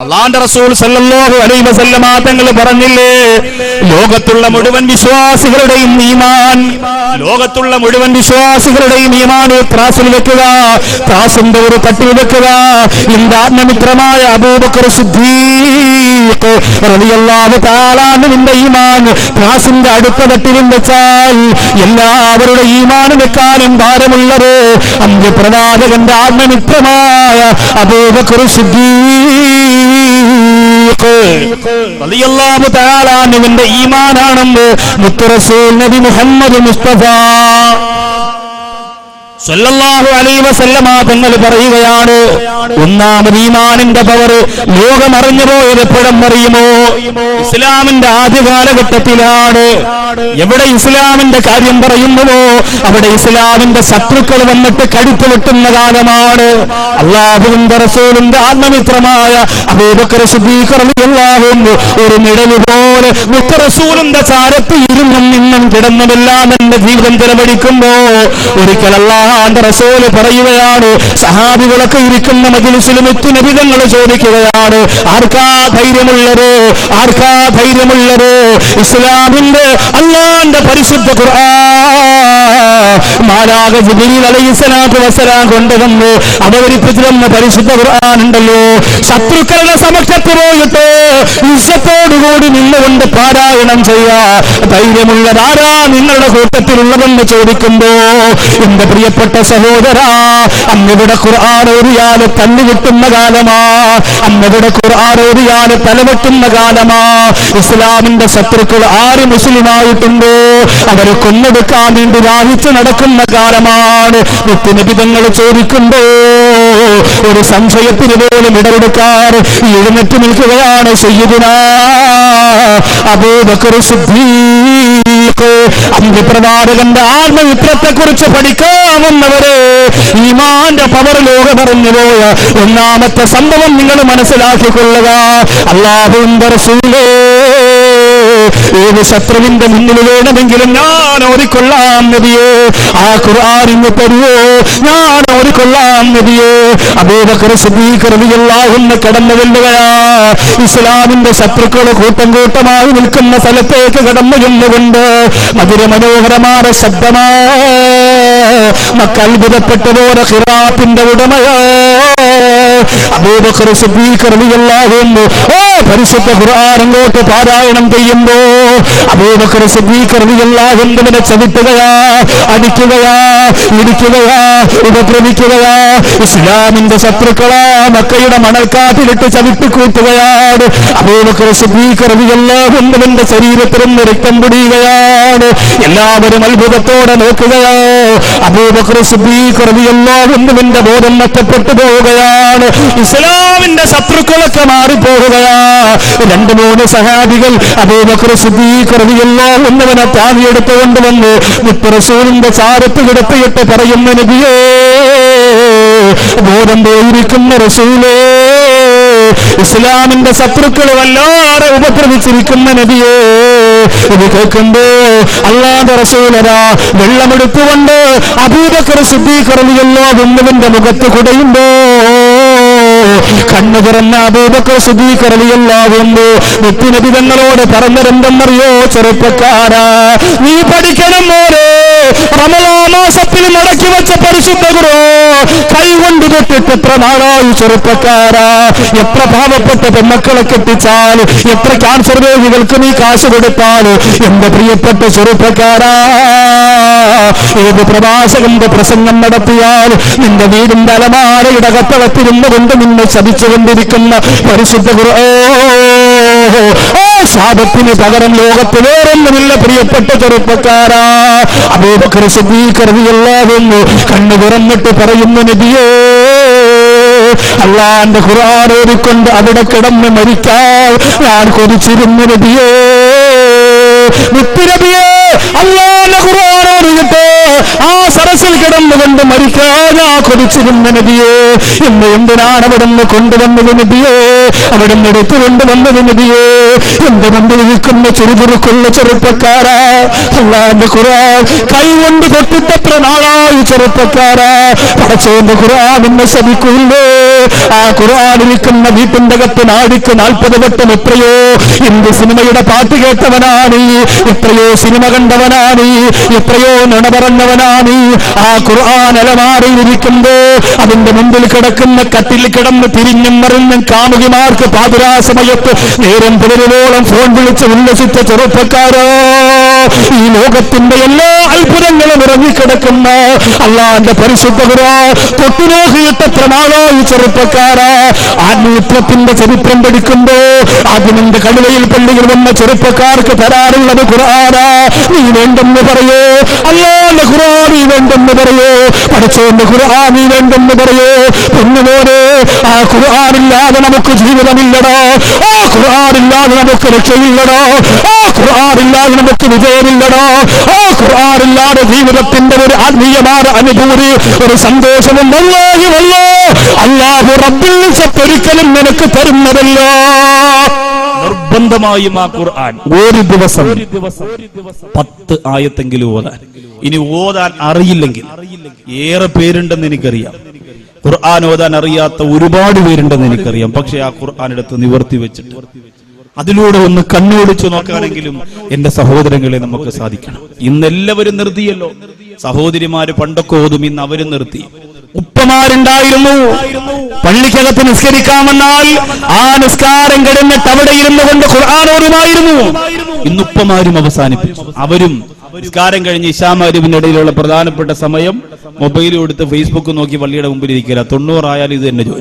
അള്ളാന്റെ റസൂൽ സല്ലല്ലാഹു അലൈഹി വസല്ലമ തങ്ങൾ പറഞ്ഞില്ലേ? ലോകത്തുള്ള മുഴുവൻ വിശ്വാസികളുടെയും ഈമാൻ. ലോകത്തുള്ള മുഴുവൻ വിശ്വാസികളുടെയും ഈമാൻ ത്രാസിൽ വെക്കുക ത്രാസിന്റെ ഒരു തട്ടിൽ വെക്കുക. എന്റെ മിത്രമായ അബൂബക്കർ സിദ്ദീഖ് റളിയല്ലാഹു തആല നിന്റെ ഈമാൻ ത്രാസിന്റെ അടുത്ത തട്ടിലും വെച്ചാൽ എല്ലാവരുടെ ഈമാൻ വെക്കാനും ഭാരമുള്ളത് അന്ത്യപ്രവാചകന്റെ ആത്മമിത്രമായ അബൂബക്കർ സിദ്ദീഖ്. റളിയല്ലാഹു തആല അൻഹുവിന്റെ ഈമാനാണെന്ന് മുത്തറസൂൽ നബി മുഹമ്മദ് മുസ്തഫ സല്ലല്ലാഹു അലൈഹി വസല്ലമ തങ്ങൾ പറയുകയാണ് ഒന്നാമത് ഈമാനിന്റെ പവർ ലോകം അറിഞ്ഞു പോയത് അറിയുമോ? ഇസ്ലാമിന്റെ ആദ്യ കാലഘട്ടത്തിലാണ്. എവിടെ ഇസ്ലാമിന്റെ കാര്യം പറയുന്നുവോ? അവിടെ ഇസ്ലാമിന്റെ ശത്രുക്കൾ വന്നിട്ട് കടുത്തു വെട്ടുന്ന കാലമാണ്. അള്ളാഹുവിന്റെ റസൂലിന്റെ ആത്മമിത്രമായ അബൂബക്കർ സിദ്ദീഖ് റളിയല്ലാഹു ഒരു നിഴൽ പോലെ മുത്ത റസൂലിന്റെ ചാരത്ത് ഇരുന്നും നിന്നും കിടന്നുമെല്ലാം എന്റെ ജീവിതം ചെലവഴിക്കുമ്പോ ഒരിക്കൽ അള്ളാഹാന്റെ റസൂൽ പറയുകയാണ് സഹാബികളൊക്കെ ഇരിക്കുന്ന മജിലിസിലും എത്തി നബിതങ്ങൾ ചോദിക്കുകയാണ് ആർക്കാ ധൈര്യമുള്ളത് ആർക്കാ ധൈര്യമുള്ളത്? ഇസ്ലാമിന്റെ അള്ളാന്റെ പരിശുദ്ധ ഖുർആൻ മാലാക ജിബ്രീൽ അലൈഹിസ്സലാത്തു വസ്സലാം കൊണ്ടുവന്ന് അവതരിപ്പിച്ചു തന്ന പരിശുദ്ധ ഖുർആൻ ഉണ്ടല്ലോ. ശത്രുക്കളുടെ സമക്ഷത്ത് പോയിട്ട് ഇസ്സത്തോടുകൂടി നിന്നുകൊണ്ട് പാരായണം ചെയ്യാ ധൈര്യമുള്ളതാരാ നിങ്ങളുടെ കൂട്ടത്തിലുള്ളതെന്ന് ചോദിക്കുമ്പോ എന്റെ പ്രിയപ്പെട്ട സഹോദരാ അന്നിവിടെ ഖുർആൻ ഓതിയാൽ തല്ലു കിട്ടുന്ന കാലമാ. അന്നിവിടെ ഖുർആൻ ഓതിയാൽ തലവെട്ടുന്ന കാലമാ. ഇസ്ലാമിന്റെ ശത്രുക്കൾ ആര് മുസ്ലിമായിട്ടുണ്ടോ? അവരെ കൊന്നെടുക്കാൻ വേണ്ടി വാഹിച്ച് നടക്കുന്ന കാലമാണ് നിത്യനിബിതങ്ങൾ ചോദിക്കുമ്പോ ഒരു സംശയത്തിന് പോലും ഇടപെടുക്കാറ് എഴുന്നേറ്റ് നിൽക്കുകയാണ് സയ്യിദുന അബൂബക്കർ സിദ്ദീഖ്. അന്ത്യപ്രവാചകന്റെ ആത്മവിത്രത്തെ കുറിച്ച് പഠിക്കാവുന്നവരെ ഈമാന്റെ പവർ ലോക പോയ ഒന്നാമത്തെ സംഭവം നിങ്ങൾ മനസ്സിലാക്കിക്കൊള്ളുക. അള്ളാഹുന്ദർ റസൂലേ. ഏത് ശത്രുവിന്റെ മുന്നിൽ വേണമെങ്കിലും ഞാൻ ഓടിക്കൊള്ളാം നബിയേ. ആ ഖുർആാനിന്ന് തരുവോ ഞാൻ ഓടിക്കൊള്ളാം നബിയേ. അബൂബക്കർ സിദ്ദീഖ് റളിയല്ലാഹുവിന് കടന്നു വെല്ലുകയാ ഇസ്ലാമിന്റെ ശത്രുക്കളെ കൂട്ടം കൂട്ടമായി നിൽക്കുന്ന സ്ഥലത്തേക്ക് കടന്നു ചെന്നുകൊണ്ട് മധുര മനോഹരമായ ശബ്ദമാ. മക്കത്ഭുതപ്പെട്ടതോടെ ഖിറാത്തിന്റെ ഉടമയോ. അബൂബക്കർ അൻഹു. ഓ പരിശുദ്ധ ഖുർആൻ പാരായണം ചെയ്യുമ്പോ അബൂബക്കർ ചവിട്ടുകയാ ഇടിക്കുകയാ ഉപദ്രവിക്കുകയാ. ഇസ്ലാമിന്റെ ശത്രുക്കളാ മക്കയുടെ മണൽക്കാട്ടിലിട്ട് ചവിട്ടിക്കൂട്ടുകയാണ്. അബൂബക്കർ സിദ്ദീഖ് റളിയല്ലാഹു അൻഹുവിന്റെ ശരീരത്തിൽ നിന്ന് രക്തം പിടിയുകയാണ്. എല്ലാവരും അത്ഭുതത്തോടെ നോക്കുകയാ. അബൂബക്കർ സിദ്ദീഖ് റളിയല്ലാഹു അൻഹുവിന്റെ ബോധം നഷ്ടപ്പെട്ടു പോവുകയാണ്. ഇസ്ലാമിന്റെ ശത്രുക്കളൊക്കെ മാറിപ്പോവുകയാ. രണ്ട് മൂന്ന് സഹാബികൾ അബൂബക്കർ സിദ്ദീഖ് റളിയല്ലാഹു അൻഹുവിനെ താങ്ങിയെടുത്തുകൊണ്ട് വന്ന് മുത്തറസൂലിന്റെ ചാരത്ത് കിടത്തിയിട്ട് പറയുന്ന നബിയേ ബോധം പോയിരിക്കുന്ന റസൂലേ ഇസ്ലാമിന്റെ ശത്രുക്കൾ വല്ലാതെ ഉപദ്രവിച്ചിരിക്കുന്ന നബിയേ ഇത് കേൾക്കുമ്പോ അല്ലാതെ റസൂലരാ വെള്ളമെടുത്തുകൊണ്ട് അബൂബക്കർ സിദ്ദീഖ് റളിയല്ലാഹു അൻഹുവിന്റെ മുഖത്ത് കുടയുമ്പോ കണ്ണു തുറന്ന അബൂബക്കർ സിദ്ദീഖ് റളിയല്ലാഹു അൻഹു മുത്തുനബി തങ്ങളോട് ചെറുപ്പക്കാരാ നീ പഠിക്കണം മോനെ. റമലാമാസത്തിൽ മടക്കി വെച്ച പരിശുദ്ധ ഗുരു. കൈകൊണ്ട് തൊട്ടിട്ട് എത്ര നാളായി ചെറുപ്പക്കാരാ? എത്ര പാവപ്പെട്ട പെൺമക്കളെ കെട്ടിച്ചാൽ? എത്ര ക്യാൻസർ രോഗികൾക്ക് നീ കാശ് കൊടുത്താൽ? എന്റെ പ്രിയപ്പെട്ട ചെറുപ്പക്കാരാ ഏത് പ്രവാസകന്റെ പ്രസംഗം നടത്തിയാൽ നിന്റെ വീടിന്റെ അലമാരയുടെ കത്തളത്തിരുന്നു കൊണ്ട് നിന്നെ ശപിച്ചുകൊണ്ടിരിക്കുന്ന പരിശുദ്ധ ആ ശാപത്തിന് പകരം ലോകത്ത് വേറൊന്നുമില്ല പ്രിയപ്പെട്ട ചെറുപ്പക്കാരാ. അബൂബക്കർ അൻഹു കണ്ണു തുറന്നിട്ട് പറയുന്നു നബിയേ അള്ളാന്റെ ഖുർആൻ ഓതിക്കൊണ്ട് അവിടെ കിടന്ന് മരിക്കാൻ ഞാൻ കൊതിച്ചിരുന്നു നബിയേ. മുത്തുനബിയേ അള്ളാന്റെ ഖുർആൻ ഓടിയിട്ട് ആ സരസിൽ കിടന്നുകൊണ്ട് മരിക്കാതെ കൊതിച്ചിരുന്ന നബിയോ. എന്ന് എന്തിനാണ് അവിടെ നിന്ന് കൊണ്ടുവന്നത് നബിയേ? അവിടെ എടുത്തു കൊണ്ടുവന്നത് നബിയേ എന്റെ മുമ്പിൽ നിൽക്കുന്ന ചെറുതുറുക്കുള്ള ചെറുപ്പക്കാരാ. അള്ളാന്റെ ഖുർആൻ കൈ കൊണ്ട് തൊട്ടിട്ടത്ര നാളായി ചെറുപ്പക്കാരാ. പടച്ചേന്റെ ഖുർആൻ എന്നെ ശപിക്കൂല്ലേ? ആ ഖുറാനിരിക്കുന്ന വീട്ടിന്റെ കത്ത് നാടിക്ക് നാൽപ്പത് വട്ടം എത്രയോ ഹിന്ദി സിനിമയുടെ പാട്ട് കേട്ടവനാണ്. എത്രയോ സിനിമ കണ്ടവനാണ്. എത്രയോ നുണ പറഞ്ഞവനാണ്. ആ ഖുർആൻ അലമാറിയിരിക്കുമ്പോ അതിന്റെ മുമ്പിൽ കിടക്കുന്ന കത്തിൽ കിടന്ന് തിരിഞ്ഞും മറിഞ്ഞും കാമുകിമാർക്ക് പാതിരാ സമയത്ത് നേരം പുലരുവോളം ഫോൺ വിളിച്ച് ഉല്ലസിച്ച ചെറുപ്പക്കാരോ ഈ ലോകത്തിന്റെ എല്ലാ അത്ഭുതങ്ങളും ഇറങ്ങിക്കിടക്കുന്ന അള്ളാന്റെ പരിശുദ്ധ തൊട്ടുനോക്കിയിട്ട നാളായി ചെറുപ്പക്കാരാ. ആത്മീയത്തിന്റെ ചരിത്രം പഠിക്കുമ്പോ അതിനെന്റെ കടുവയിൽ പള്ളികൾ വന്ന ചെറുപ്പക്കാർക്ക് തരാറുള്ളത് ഖുറാനാ നീ വേണ്ടെന്ന് പറയോ അല്ലാന്റെ ഖുറാ നീ വേണ്ടെന്ന് പറയോ പഠിച്ചോന്റെ ഖുറാ നീ വേണ്ടെന്ന് പറയോ. പൊന്നുപോലെ ആ ഖുർആനില്ലാതെ നമുക്ക് ജീവിതമില്ലടോ. ആ ഖുർആനില്ലാതെ നമുക്ക് രക്ഷയില്ലടോ. ആ ഖുർആനില്ലാതെ നമുക്ക് വിജയമില്ലടോ. ആ ഖുർആനില്ലാതെ ജീവിതത്തിന്റെ ഒരു ആത്മീയമായ അനുഭൂതി ഒരു സന്തോഷവും വല്ലാഹി വല്ലോ അല്ലാഹു റബ്ബിൽ ഒരിക്കലും നിനക്ക് തരുന്നതല്ലോ. നിർബന്ധമായും ആ ഖുർആൻ ഒരു ദിവസം പത്ത് ആയത്തെങ്കിലും ഓതാൻ. ഇനി ഓതാൻ അറിയില്ലെങ്കിൽ ഏറെ പേരുണ്ടെന്ന് എനിക്കറിയാം. ഖുർആൻ ഓതാൻ അറിയാത്ത ഒരുപാട് പേരുണ്ടെന്ന് എനിക്കറിയാം. പക്ഷെ ആ ഖുർആൻ എടുത്ത് നിവർത്തി വെച്ചിട്ട് അതിലൂടെ ഒന്ന് കണ്ണോടിച്ചു നോക്കാനെങ്കിലും എന്റെ സഹോദരങ്ങളെ നമുക്ക് സാധിക്കണം. ഇന്ന് എല്ലാവരും നിർത്തിയല്ലോ. സഹോദരിമാര് പണ്ടൊക്കെ ഓതും ഇന്ന് അവരും നിർത്തി. ഉപ്പമാരുണ്ടായിരുന്നു. പള്ളിക്കകത്ത് നിസ്കരിക്കാമെന്നാൽ ആ നിസ്കാരം കിടന്നിട്ട് അവിടെ ഇരുന്നു കൊണ്ട് ഖുർആാനോരുമായിരുന്നു ഇന്ന് ഉപ്പമാരും അവസാനിപ്പിച്ചു. അവരും നിസ്കാരം കഴിഞ്ഞ് ഇടയിലുള്ള പ്രധാനപ്പെട്ട സമയം മൊബൈൽ എടുത്ത് ഫേസ്ബുക്ക് നോക്കി പള്ളിയുടെ മുമ്പിൽ ഇരിക്കില്ല തൊണ്ണൂറായാലും ഇത് തന്നെ